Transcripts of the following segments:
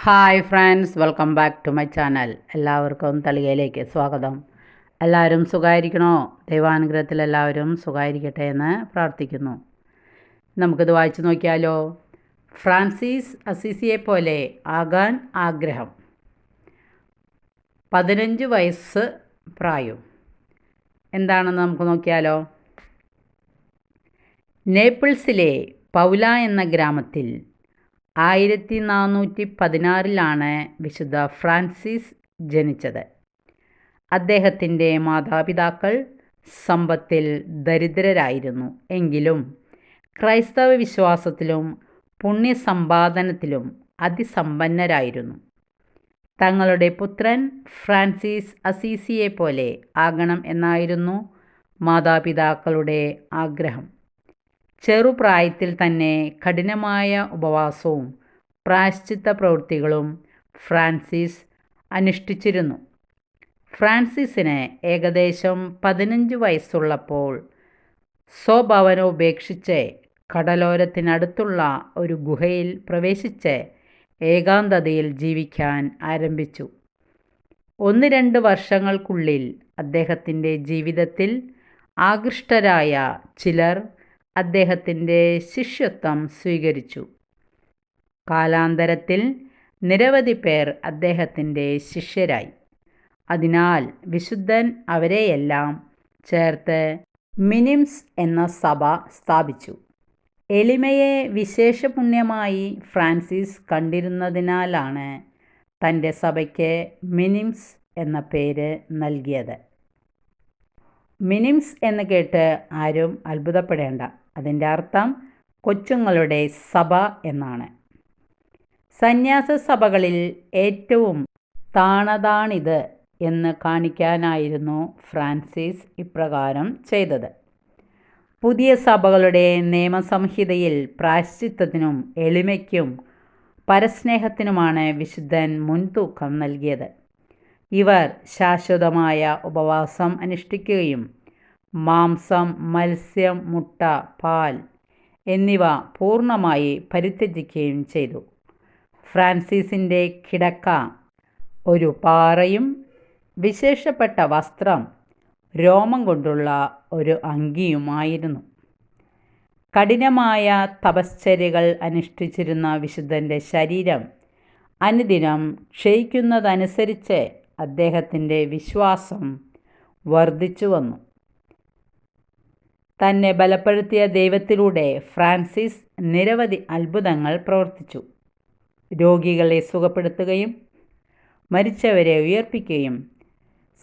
Hi friends welcome back to my channel. എല്ലാവർക്കും തളികയിലേക്ക് സ്വാഗതം. എല്ലാവരും സുഖമായിരിക്കണോ ദൈവാനുഗ്രഹത്തിൽ എല്ലാവരും സുഖമായിരിക്കട്ടെ എന്ന് പ്രാർത്ഥിക്കുന്നു. നമുക്കിത് വായിച്ചു നോക്കിയാലോ? ഫ്രാൻസിസ് അസീസിയെ പോലെ ആകാൻ ആഗ്രഹം. പതിനഞ്ച് വയസ്സ് പ്രായം. എന്താണെന്ന് നമുക്ക് നോക്കിയാലോ? നേപ്പിൾസിലെ പൗല എന്ന ഗ്രാമത്തിൽ ആയിരത്തി നാനൂറ്റി പതിനാറിലാണ് വിശുദ്ധ ഫ്രാൻസിസ് ജനിച്ചത്. അദ്ദേഹത്തിന്റെ മാതാപിതാക്കൾ സമ്പത്തിൽ ദരിദ്രരായിരുന്നു. എങ്കിലും ക്രൈസ്തവ വിശ്വാസത്തിലും പുണ്യസമ്പാദനത്തിലും അതിസമ്പന്നരായിരുന്നു. തങ്ങളുടെ പുത്രൻ ഫ്രാൻസിസ് അസീസിയെ പോലെ ആകണം എന്നായിരുന്നു മാതാപിതാക്കളുടെ ആഗ്രഹം. ചെറുപ്രായത്തിൽ തന്നെ കഠിനമായ ഉപവാസവും പ്രായശ്ചിത്ത പ്രവൃത്തികളും ഫ്രാൻസിസ് അനുഷ്ഠിച്ചിരുന്നു. ഫ്രാൻസിസിന് ഏകദേശം പതിനഞ്ച് വയസ്സുള്ളപ്പോൾ സ്വഭവനം ഉപേക്ഷിച്ച് കടലോരത്തിനടുത്തുള്ള ഒരു ഗുഹയിൽ പ്രവേശിച്ച് ഏകാന്തതയിൽ ജീവിക്കാൻ ആരംഭിച്ചു. ഒന്ന് രണ്ട് വർഷങ്ങൾക്കുള്ളിൽ അദ്ദേഹത്തിന്റെ ജീവിതത്തിൽ ആകൃഷ്ടരായ ചിലർ അദ്ദേഹത്തിന്റെ ശിഷ്യത്വം സ്വീകരിച്ചു. കാലാന്തരത്തിൽ നിരവധി പേർ അദ്ദേഹത്തിന്റെ ശിഷ്യരായി. അതിനാൽ വിശുദ്ധൻ അവരെയെല്ലാം ചേർത്ത് മിനിംസ് എന്ന സഭ സ്ഥാപിച്ചു. എളിമയെ വിശേഷപുണ്യമായി ഫ്രാൻസിസ് കണ്ടിരുന്നതിനാലാണ് തന്റെ സഭയ്ക്ക് മിനിംസ് എന്ന പേര് നൽകിയത്. മിനിംസ് എന്ന് കേട്ട് ആരും അത്ഭുതപ്പെടേണ്ട. അതിന്റെ അർത്ഥം കൊച്ചുങ്ങളുടെ സഭ എന്നാണ്. സന്യാസ സഭകളിൽ ഏറ്റവും താണതാണിത് എന്ന് കാണിക്കാനായിരുന്നു ഫ്രാൻസിസ് ഇപ്രകാരം ചെയ്തത്. പുതിയ സഭകളുടെ നിയമസംഹിതയിൽ പ്രാശ്ചിത്വത്തിനും എളിമയ്ക്കും പരസ്നേഹത്തിനുമാണ് വിശുദ്ധൻ മുൻതൂക്കം നൽകിയത്. ഇവർ ശാശ്വതമായ ഉപവാസം അനുഷ്ഠിക്കുകയും മാംസം മത്സ്യം മുട്ട പാൽ എന്നിവ പൂർണമായി പരിത്യജിക്കുകയും ചെയ്തു. ഫ്രാൻസിസിന്റെ കിടക്ക ഒരു പാറയും വിശേഷപ്പെട്ട വസ്ത്രം രോമം കൊണ്ടുള്ള ഒരു അങ്കിയുമായിരുന്നു. കഠിനമായ തപശ്ചര്യകൾ അനുഷ്ഠിച്ചിരുന്ന വിശുദ്ധന്റെ ശരീരം അനുദിനം ക്ഷയിക്കുന്നതനുസരിച്ച് അദ്ദേഹത്തിന്റെ വിശ്വാസം വർദ്ധിച്ചു വന്നു തന്നെ ബലപ്പെടുത്തിയ ദൈവത്തിലൂടെ ഫ്രാൻസിസ് നിരവധി അത്ഭുതങ്ങൾ പ്രവർത്തിച്ചു. രോഗികളെ സുഖപ്പെടുത്തുകയും മരിച്ചവരെ ഉയർപ്പിക്കുകയും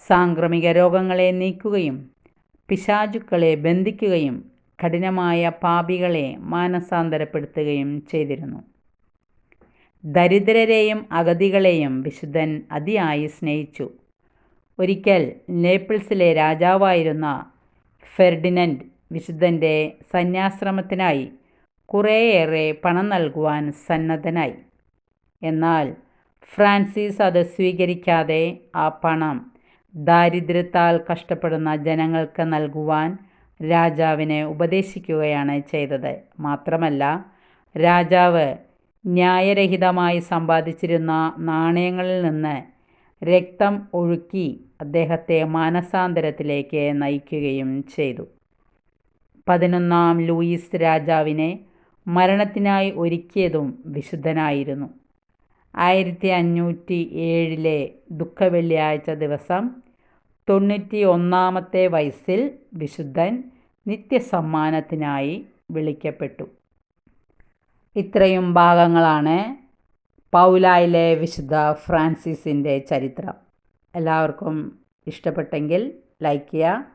സാംക്രമിക രോഗങ്ങളെ നീക്കുകയും പിശാചുക്കളെ ബന്ധിക്കുകയും കഠിനമായ പാപികളെ മാനസാന്തരപ്പെടുത്തുകയും ചെയ്തിരുന്നു. ദരിദ്രരെയും അഗതികളെയും വിശുദ്ധൻ അതിയായി സ്നേഹിച്ചു. ഒരിക്കൽ നേപ്പിൾസിലെ രാജാവായിരുന്ന ഫെർഡിനൻഡ് വിശുദ്ധന്റെ സന്യാശ്രമത്തിനായി കുറേയേറെ പണം നൽകുവാൻ സന്നദ്ധനായി. എന്നാൽ ഫ്രാൻസിസ് അത് സ്വീകരിക്കാതെ ആ പണം ദാരിദ്ര്യത്താൽ കഷ്ടപ്പെടുന്ന ജനങ്ങൾക്ക് നൽകുവാൻ രാജാവിനെ ഉപദേശിക്കുകയാണ് ചെയ്തത്. മാത്രമല്ല രാജാവ് ന്യായരഹിതമായി സമ്പാദിച്ചിരുന്ന നാണയങ്ങളിൽ നിന്ന് രക്തം ഒഴുക്കി അദ്ദേഹത്തെ മാനസാന്തരത്തിലേക്ക് നയിക്കുകയും ചെയ്തു. പതിനൊന്നാം ലൂയിസ് രാജാവിനെ മരണത്തിനായി ഒരുക്കിയതും വിശുദ്ധനായിരുന്നു. ആയിരത്തി അഞ്ഞൂറ്റി ഏഴിലെ ദുഃഖവെള്ളിയാഴ്ച ദിവസം തൊണ്ണൂറ്റി ഒന്നാമത്തെ വയസ്സിൽ വിശുദ്ധൻ നിത്യസമ്മാനത്തിനായി വിളിക്കപ്പെട്ടു. ഇത്രയും ഭാഗങ്ങളാണ് പൗലായിലെ വിശുദ്ധ ഫ്രാൻസിസിന്റെ ചരിത്രം. എല്ലാവർക്കും ഇഷ്ടപ്പെട്ടെങ്കിൽ ലൈക്ക് ചെയ്യുക